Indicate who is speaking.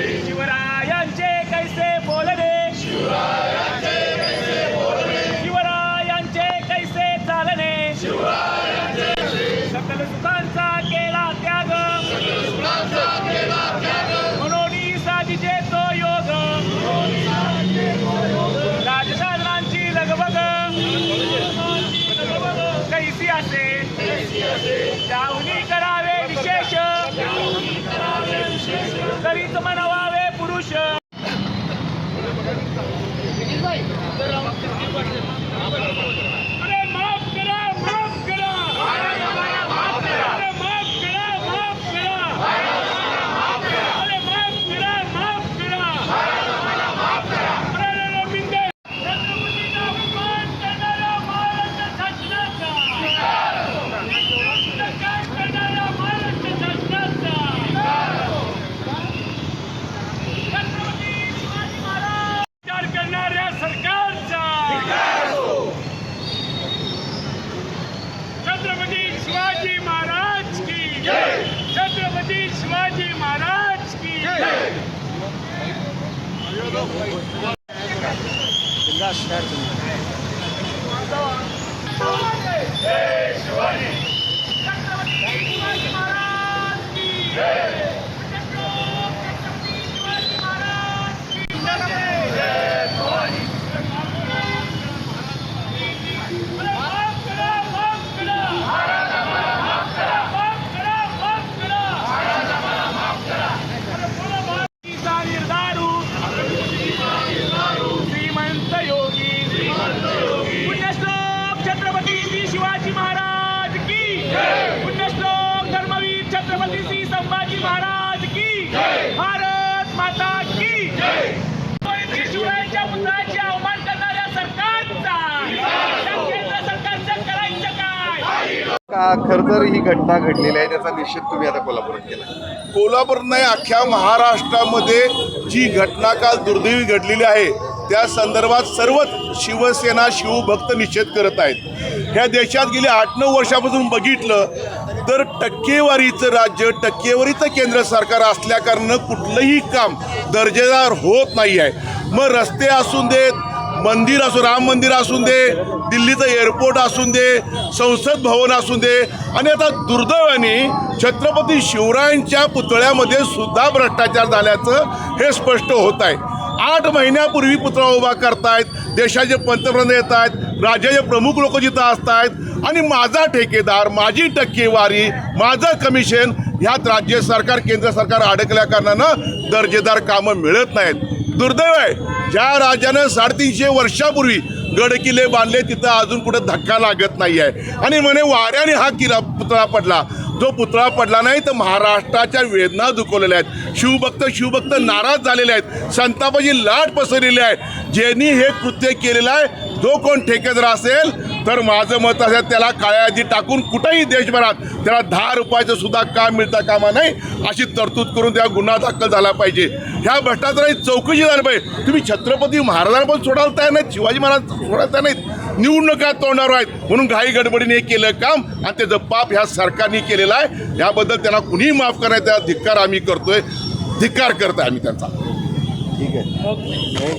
Speaker 1: शिवरायांचे कैसे बोलणे? शिवरायांचे कैसे चालणे? सकल सुखांचा केला त्याग. म्हणून साजीचे तो योग. लगबग. कैसी असे करावे विशेष करीत मनवावे पुरुष अरे माफ करा माफ करा अरे माफ करा माफ करा अरे माफ करा माफ करा अरे रवींद्र छत्रपतींना अपमान करणाऱ्या महाराष्ट्र शासनाचा काय करणाऱ्या महाराष्ट्र शासनाचा छत्रपती शिवाजी महाराज विचार करणाऱ्या सरकारचा छत्रपती शिवाजी महाराज की छत्रपती शिवाजी महाराज की छत्रपती
Speaker 2: का खर तर ही घटना घडलेली आहे त्याचा निषेध तुम्ही आता कोल्हापुरात केला.
Speaker 3: कोल्हापूर नाही अख्ख्या महाराष्ट्रामध्ये जी घटना काल दुर्दैवी घडलेली आहे त्या संदर्भात सर्वच शिवसेना शिवभक्त निषेध करत आहेत. ह्या देशात गेली आठ नऊ वर्षापासून बघितलं तर टक्केवारीचं राज्य टक्केवारीचं केंद्र सरकार असल्याकारणानं कुठलंही काम दर्जेदार होत नाही आहे. मग रस्ते असून देत मंदिर असो राम मंदिर असून दे दिल्लीचं एअरपोर्ट असून दे संसद भवन असून दे. आणि आता दुर्दैवाने छत्रपती शिवरायांच्या पुतळ्यामध्ये सुद्धा भ्रष्टाचार झाल्याचं हे स्पष्ट होत आहे. आठ महिन्यापूर्वी पुतळा उभा करतायत देशाचे पंतप्रधान येत आहेत राज्याचे प्रमुख लोक जिथं असतायत. आणि माझा ठेकेदार माझी टक्केवारी माझं कमिशन ह्यात राज्य सरकार केंद्र सरकार अडकल्या कारणानं दर्जेदार कामं मिळत नाहीत. दुर्दैव आहे ज्या राजानं साडेतीनशे वर्षापूर्वी गड किल्ले बांधले तिथं अजून कुठं धक्का लागत नाही आहे आणि म्हणे वाऱ्याने हा किल्ला पुतळा पडला. जो पुतळा पडला नाही तर महाराष्ट्राच्या वेदना दुखवलेल्या आहेत. शिवभक्त शिवभक्त नाराज झालेले आहेत. संतापाची लाट पसरलेली आहे. ज्यांनी हे कृत्य केलेलं आहे जो कोण ठेकेदार असेल तर माझं मत असेल त्याला काळ्या यादी टाकून कुठेही देशभरात त्याला दहा रुपयाचं सुद्धा काम मिळता कामा नाही अशी तरतूद करून त्या गुन्हा दाखल झाला पाहिजे. ह्या भ्रष्टाचाराची चौकशी झाली पाहिजे. तुम्ही छत्रपती महाराजांना पण सोडायला तयार नाहीत शिवाजी महाराज सोडायला तयार नाहीत. निवडणुका तोंडावर आहेत. म्हणून घाई गडबडीने हे केलं काम आणि त्याचं पाप ह्या सरकारने केलेलं आहे. याबद्दल त्यांना कुणीही माफ करण्याचा धिक्कार आम्ही करतोय. धिक्कार करतोय आम्ही त्यांचा.
Speaker 2: ठीक आहे.